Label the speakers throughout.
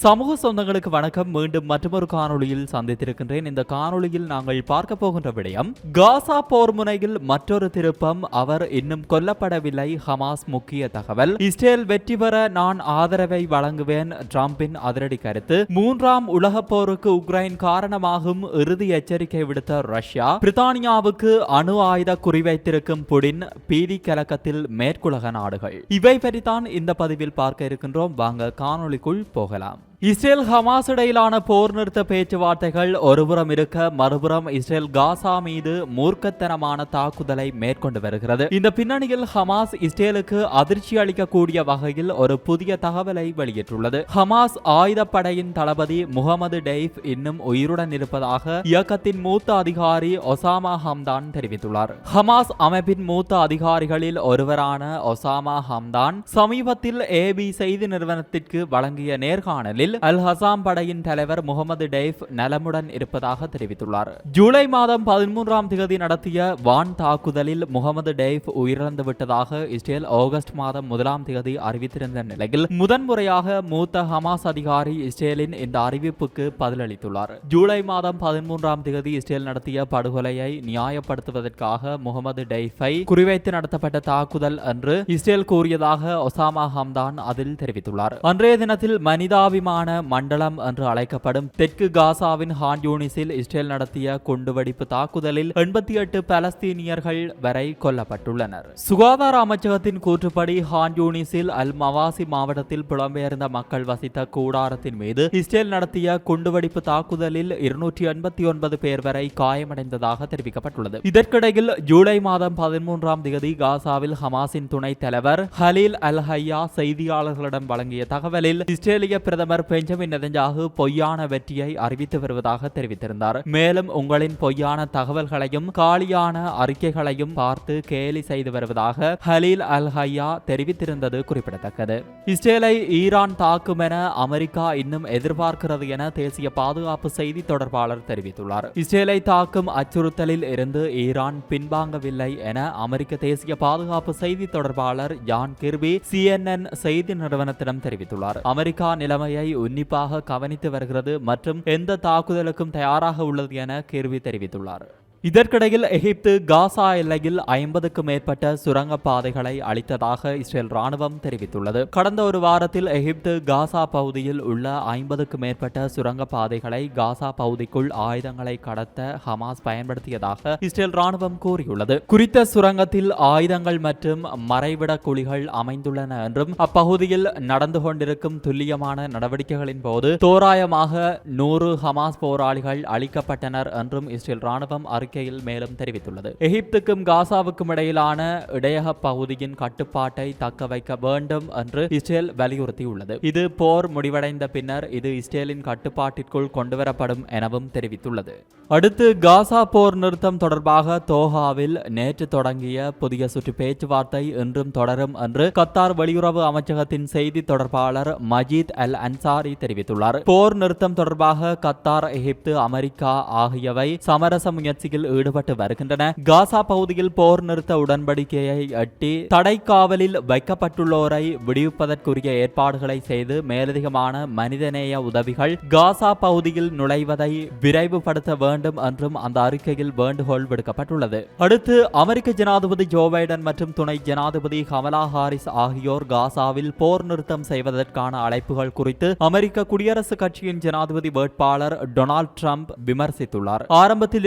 Speaker 1: சமூக சொந்தங்களுக்கு வணக்கம். மீண்டும் மற்றொரு காணொளியில் சந்தித்திருக்கின்றேன். இந்த காணொளியில் நாங்கள் பார்க்க போகின்ற விடயம் காசா போர் முனையில் மற்றொரு திருப்பம். அவர் இன்னும் கொல்லப்படவில்லை. ஹமாஸ் முக்கிய தகவல் இஸ்ரேல் வெற்றி பெற நான் ஆதரவை வழங்குவேன். டிரம்பின் அதிரடி கருத்து மூன்றாம் உலகப் போருக்கு உக்ரைன் காரணமாகும். இறுதி எச்சரிக்கை விடுத்த ரஷ்யா பிரித்தானியாவுக்கு அணு ஆயுத குறிவைத்திருக்கும் புடின் பீதி கலக்கத்தில் மேற்குலக நாடுகள். இவை பற்றித்தான் இந்த பதிவில் பார்க்க இருக்கின்றோம். வாங்க காணொளிக்குள் போகலாம். இஸ்ரேல் ஹமாஸ் இடையிலான போர் நிறுத்த பேச்சுவார்த்தைகள் ஒருபுறம் இருக்க மறுபுறம் இஸ்ரேல் காசா மீது மூர்க்கத்தனமான தாக்குதலை மேற்கொண்டு வருகிறது. இந்த பின்னணியில் ஹமாஸ் இஸ்ரேலுக்கு அதிர்ச்சி அளிக்கக்கூடிய வகையில் ஒரு புதிய தகவலை வெளியிட்டுள்ளது. ஹமாஸ் ஆயுதப்படையின் தளபதி முகமது டெய்ப் இன்னும் உயிருடன் இருப்பதாக இயக்கத்தின் மூத்த அதிகாரி ஒசாமா ஹம்தான் தெரிவித்துள்ளார். ஹமாஸ் அமைப்பின் மூத்த அதிகாரிகளில் ஒருவரான ஒசாமா ஹம்தான் சமீபத்தில் ஏபி செய்தி நிறுவனத்திற்கு வழங்கிய நேர்காணலில் நிலையில் அல் ஹசாம் படையின் தலைவர் முகமது டெய்ஃப் நலமுடன் இருப்பதாக தெரிவித்துள்ளார். ஜூலை மாதம் பதிமூன்றாம் தேதி நடத்திய வான் தாக்குதலில் முகமது டெய்ஃப் உயிரிழந்து விட்டதாக இஸ்ரேல் ஆகஸ்ட் மாதம் முதலாம் தேதி அறிவித்திருந்த நிலையில் முதன்முறையாக மூத்த ஹமாஸ் அதிகாரி இஸ்ரேலின் இந்த அறிவிப்புக்கு பதிலளித்துள்ளார். ஜூலை மாதம் பதிமூன்றாம் தேதி இஸ்ரேல் நடத்திய படுகொலையை நியாயப்படுத்துவதற்காக முகமது டெய்ஃபை குறிவைத்து நடத்தப்பட்ட தாக்குதல் என்று இஸ்ரேல் கூறியதாக ஒசாமா ஹம்தான் அதில் தெரிவித்துள்ளார். அன்றைய தினத்தில் மனிதாபிமான மண்டலம் என்று அழைக்கப்படும் தெற்கு காசாவின் ஹான் யூனிஸில் இஸ்ரேல் நடத்திய குண்டுவெடிப்பு தாக்குதலில் எண்பத்தி எட்டு பலஸ்தீனியர்கள் வரை கொல்லப்பட்டுள்ளனர். சுகாதார அமைச்சகத்தின் கூற்றுப்படி ஹான் யூனிஸில் அல் மவாசி மாவட்டத்தில் புலம்பெயர்ந்த மக்கள் வசித்த கூடாரத்தின் மீது இஸ்ரேல் நடத்திய குண்டுவெடிப்பு தாக்குதலில் இருநூற்றி எண்பத்தி ஒன்பது பேர் வரை காயமடைந்ததாக தெரிவிக்கப்பட்டுள்ளது. இதற்கிடையில் ஜூலை மாதம் பதிமூன்றாம் தேதி காசாவில் ஹமாஸின் துணைத் தலைவர் ஹலீல் அல் ஹையா செய்தியாளர்களிடம் வழங்கிய தகவலில் இஸ்ரேலிய பிரதமர் பெஞ்சமின் நெதஞ்சாகு பொய்யான வெற்றியை அறிவித்து வருவதாக தெரிவித்திருந்தார். மேலும் உங்களின் பொய்யான தகவல்களையும் காலியான அறிக்கைகளையும் பார்த்து கேலி செய்து வருவதாக ஹலீல் அல் ஹையா தெரிவித்திருந்தது குறிப்பிடத்தக்கது. இஸ்ரேலை ஈரான் தாக்கும் என அமெரிக்கா இன்னும் எதிர்பார்க்கிறது என தேசிய பாதுகாப்பு செய்தி தொடர்பாளர் தெரிவித்துள்ளார். இஸ்ரேலை தாக்கும் அச்சுறுத்தலில் இருந்து ஈரான் பின்வாங்கவில்லை என அமெரிக்க தேசிய பாதுகாப்பு செய்தி தொடர்பாளர் ஜான் கிர்பி சிஎன்என் செய்தி நிறுவனத்திடம் தெரிவித்துள்ளார். அமெரிக்கா நிலைமையை உன்னிப்பாக கவனித்து வருகிறது மற்றும் எந்த தாக்குதலுக்கும் தயாராக உள்ளது என கேள்வி தெரிவித்துள்ளார். இதற்கிடையில் எகிப்து காசா எல்லையில் ஐம்பதுக்கும் மேற்பட்ட சுரங்கப்பாதைகளை அளித்ததாக இஸ்ரேல் ராணுவம் தெரிவித்துள்ளது. கடந்த ஒரு வாரத்தில் எகிப்து காசா பகுதியில் உள்ள ஐம்பதுக்கும் மேற்பட்ட சுரங்கப்பாதைகளை காசா பகுதிக்குள் ஆயுதங்களை கடத்த ஹமாஸ் பயன்படுத்தியதாக இஸ்ரேல் ராணுவம் கூறியுள்ளது. குறித்த சுரங்கத்தில் ஆயுதங்கள் மற்றும் மறைவிட குழிகள் அமைந்துள்ளன என்றும் அப்பகுதியில் நடந்து கொண்டிருக்கும் துல்லியமான நடவடிக்கைகளின் போது தோராயமாக நூறு ஹமாஸ் போராளிகள் அளிக்கப்பட்டனர் என்றும் இஸ்ரேல் ராணுவம் அறிக்கையில் மேலும் தெரிவித்துள்ளது. எகிப்துக்கும் காசாவுக்கும் இடையிலான இடையக பகுதியின் கட்டுப்பாட்டை தக்க வைக்க வேண்டும் என்று இஸ்ரேல் வலியுறுத்தியுள்ளது. இது போர் முடிவடைந்த பின்னர் இது இஸ்ரேலின் கட்டுப்பாட்டிற்குள் கொண்டுவரப்படும் எனவும் தெரிவித்துள்ளது. அடுத்து காசா போர் நிறுத்தம் தொடர்பாக தோஹாவில் நேற்று தொடங்கிய புதிய சுற்று பேச்சுவார்த்தை இன்றும் தொடரும் என்று கத்தார் வெளியுறவு அமைச்சகத்தின் செய்தி தொடர்பாளர் மஜீத் அல் அன்சாரி தெரிவித்துள்ளார். போர் நிறுத்தம் தொடர்பாக கத்தார் எகிப்து அமெரிக்கா ஆகியவை சமரச முயற்சியில் ஈடுபட்டு வருகின்றன. காசா பகுதியில் போர் நிறுத்த உடன்படிக்கையை அட்டி தடை காவலில் வைக்கப்பட்டுள்ளோரை விடுவிப்பதற்குரிய ஏற்பாடுகளை செய்து மேலதிகமான மனிதநேய உதவிகள் காசா பகுதியில் நுழைவதை விரைவுபடுத்த வேண்டும் என்றும் அந்த அறிக்கையில் வேண்டுகோள் விடுக்கப்பட்டுள்ளது. அடுத்து அமெரிக்க ஜனாதிபதி ஜோ பைடன் மற்றும் துணை ஜனாதிபதி கமலா ஹாரிஸ் ஆகியோர் காசாவில் போர் நிறுத்தம் செய்வதற்கான அழைப்புகள் குறித்து அமெரிக்க குடியரசுக் கட்சியின் ஜனாதிபதி வேட்பாளர் டொனால்ட் ட்ரம்ப் விமர்சித்துள்ளார். ஆரம்பத்தில்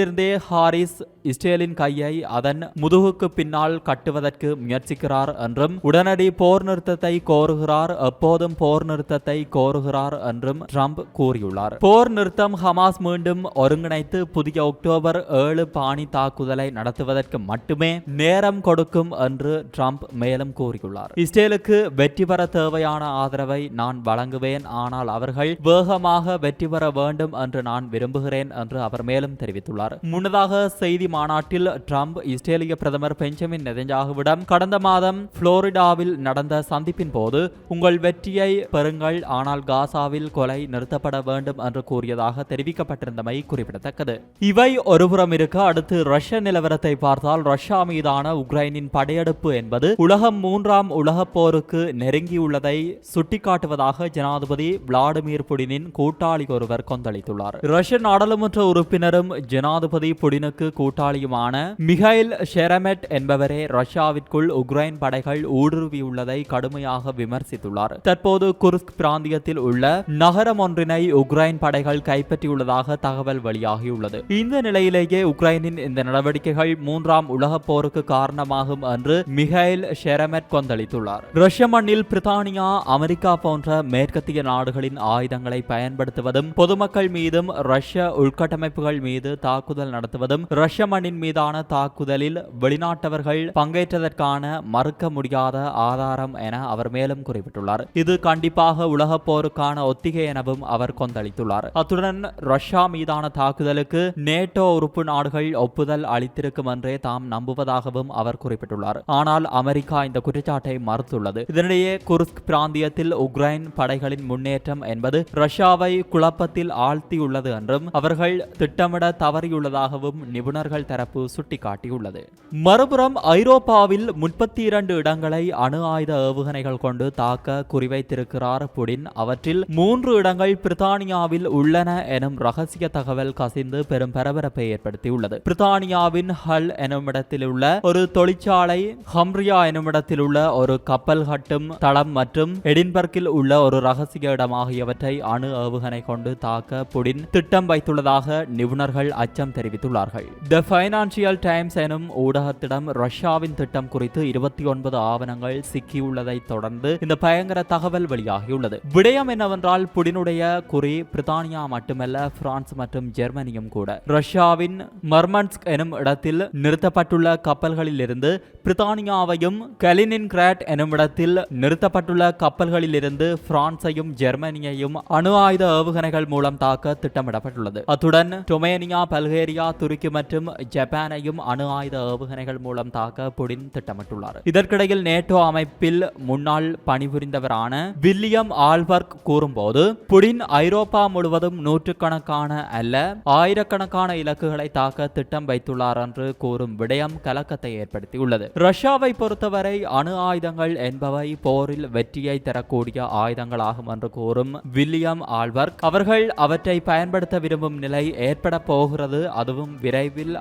Speaker 1: இருந்தே ஹாரிஸ் இஸ்ரேலின் கையை அதன் முதுகுக்கு பின்னால் கட்டுவதற்கு முயற்சிக்கிறார் என்றும் உடனடி போர் நிறுத்தத்தை கோருகிறார் எப்போதும் போர் நிறுத்தத்தை கோருகிறார் என்றும் ட்ரம்ப் கூறியுள்ளார். போர் நிறுத்தம் ஹமாஸ் மீண்டும் ஒருங்கிணைத்து புதிய அக்டோபர் ஏழு பாணி தாக்குதலை நடத்துவதற்கு மட்டுமே நேரம் கொடுக்கும் என்று ட்ரம்ப் மேலும் கூறியுள்ளார். இஸ்ரேலுக்கு வெற்றி பெற தேவையான ஆதரவை நான் வழங்குவேன் ஆனால் அவர்கள் வேகமாக வெற்றி பெற வேண்டும் என்று நான் விரும்புகிறேன் என்று அவர் மேலும் தெரிவித்துள்ளார். முன்னதாக முன்னதாக செய்தி மாநாட்டில் ட்ரம்ப் இஸ்ரேலிய பிரதமர் பெஞ்சமின் நெதஞ்சாகுவிடம் கடந்த மாதம் புளோரிடாவில் நடந்த சந்திப்பின் போது உங்கள் வெற்றியை பெறுங்கள் ஆனால் காசாவில் கொலை நிறுத்தப்பட வேண்டும் என்று கூறியதாக தெரிவிக்கப்பட்டிருந்தமை குறிப்பிடத்தக்கது. இவை ஒருபுறம் இருக்க அடுத்து ரஷ்ய நிலவரத்தை பார்த்தால் ரஷ்யா மீதான உக்ரைனின் படையெடுப்பு என்பது உலகம் மூன்றாம் உலகப் போருக்கு நெருங்கியுள்ளதை சுட்டிக்காட்டுவதாக ஜனாதிபதி விளாடிமிர் புடினின் கூட்டாளி ஒருவர் கொந்தளித்துள்ளார். ரஷ்ய நாடாளுமன்ற உறுப்பினரும் ஜனாதிபதி புடினுக்கு கூட்டாளியுமான மிகைல் ஷெரமெட் என்பவரே ரஷ்யாவிற்குள் உக்ரைன் படைகள் ஊடுருவியுள்ளதை கடுமையாக விமர்சித்துள்ளார். தற்போது குர்ஸ்க் பிராந்தியத்தில் உள்ள நகரம் ஒன்றினை உக்ரைன் படைகள் கைப்பற்றியுள்ளதாக தகவல் வெளியாகியுள்ளது. இந்த நிலையிலேயே உக்ரைனின் இந்த நடவடிக்கைகள் மூன்றாம் உலக போருக்கு காரணமாகும் என்று மிகைல் ஷெரமெட் கொந்தளித்துள்ளார். ரஷ்ய மண்ணில் பிரித்தானியா அமெரிக்கா போன்ற மேற்கத்திய நாடுகளின் ஆயுதங்களை பயன்படுத்துவதும் பொதுமக்கள் மீதும் ரஷ்ய உள்கட்டமைப்புகள் மீது தாக்குதல் நடத்துவதும் ரஷ்ய மண்ணின் மீதான தாக்குதலில் வெளிநாட்டவர்கள் பங்கேற்றதற்கான மறுக்க முடியாத ஆதாரம் என அவர் மேலும் குறிப்பிட்டுள்ளார். இது கண்டிப்பாக உலக போருக்கான ஒத்திகை எனவும் அவர் கொந்தளித்துள்ளார். அத்துடன் ரஷ்யா மீதான தாக்குதலுக்கு நேட்டோ உறுப்பு நாடுகள் ஒப்புதல் அளித்திருக்கும் என்றே தாம் நம்புவதாகவும் அவர் குறிப்பிட்டுள்ளார். ஆனால் அமெரிக்கா இந்த குற்றச்சாட்டை மறுத்துள்ளது. இதனிடையே குருஸ்க் பிராந்தியத்தில் உக்ரைன் படைகளின் முன்னேற்றம் என்பது ரஷ்யாவை குழப்பத்தில் ஆழ்த்தியுள்ளது என்றும் அவர்கள் திட்டமிட தவறியுள்ளதாகவும் நிபுணர்கள் தரப்பு சுட்டிக்காட்டியுள்ளது. மறுபுறம் ஐரோப்பாவில் முப்பத்தி இரண்டு இடங்களை அணு ஆயுத ஏவுகணைகள் கொண்டு தாக்க குறிவைத்திருக்கிறார் புடின். அவற்றில் மூன்று இடங்கள் பிரித்தானியாவில் உள்ளன எனும் ரகசிய தகவல் கசிந்து பெரும் பரபரப்பை ஏற்படுத்தியுள்ளது. பிரித்தானியாவின் ஹல் எனுமிடத்தில் உள்ள ஒரு தொழிற்சாலை ஹம்ரியா எனுமிடத்தில் உள்ள ஒரு கப்பல் கட்டும் தளம் மற்றும் எடின்பர்க்கில் உள்ள ஒரு ரகசிய இடம் ஆகியவற்றை அணு ஏவுகணை கொண்டு தாக்க புடின் திட்டம் வைத்துள்ளதாக நிபுணர்கள் அச்சம் தெரிவித்துள்ளார்கள். ஃபைனான்சியல் டைம்ஸ் எனும் ஊடகத்திடம் ரஷ்யாவின் திட்டம் குறித்து இருபத்தி ஒன்பது ஆவணங்கள் சிக்கியுள்ளதை தொடர்ந்து இந்த பயங்கர தகவல் வெளியாகியுள்ளது. விடயம் என்னவென்றால் புடினுடைய குறி பிரித்தானியா மட்டுமல்ல பிரான்ஸ் மற்றும் ஜெர்மனியும் கூட. ரஷ்யாவின் மர்மன்ஸ்க் எனும் இடத்தில் நிறுத்தப்பட்டுள்ள கப்பல்களிலிருந்து பிரித்தானியாவையும் கலினின்கிராட் எனும் இடத்தில் நிறுத்தப்பட்டுள்ள கப்பல்களிலிருந்து பிரான்சையும் ஜெர்மனியையும் அணு ஆயுத ஏவுகணைகள் மூலம் தாக்க திட்டமிடப்பட்டுள்ளது. அத்துடன் டொமேனியா பல்கேரியா துருக்கி மற்றும் ஜப்பானையும் அணு ஆயுத ஏவுகணைகள் மூலம் தாக்க புடின் திட்டமிட்டுள்ளார். இதற்கிடையில் நேட்டோ அமைப்பில் முன்னாள் பணிபுரிந்தவரான வில்லியம் ஆல்பர்க் கூறும்போது புடின் ஐரோப்பா முழுவதும் நூற்றுக்கணக்கான அல்ல ஆயிரக்கணக்கான இலக்குகளை தாக்க திட்டம் வைத்துள்ளார் என்று கூறும் விடயம் கலக்கத்தை ஏற்படுத்தியுள்ளது. ரஷ்யாவை பொறுத்தவரை அணு ஆயுதங்கள் என்பவை போரில் வெற்றியை தரக்கூடிய ஆயுதங்களாகும் என்று கூறும் வில்லியம் ஆல்பர்க் அவர்கள் அவற்றை பயன்படுத்த விரும்பும் நிலை ஏற்பட போகிறது அதுவும் விரைவில்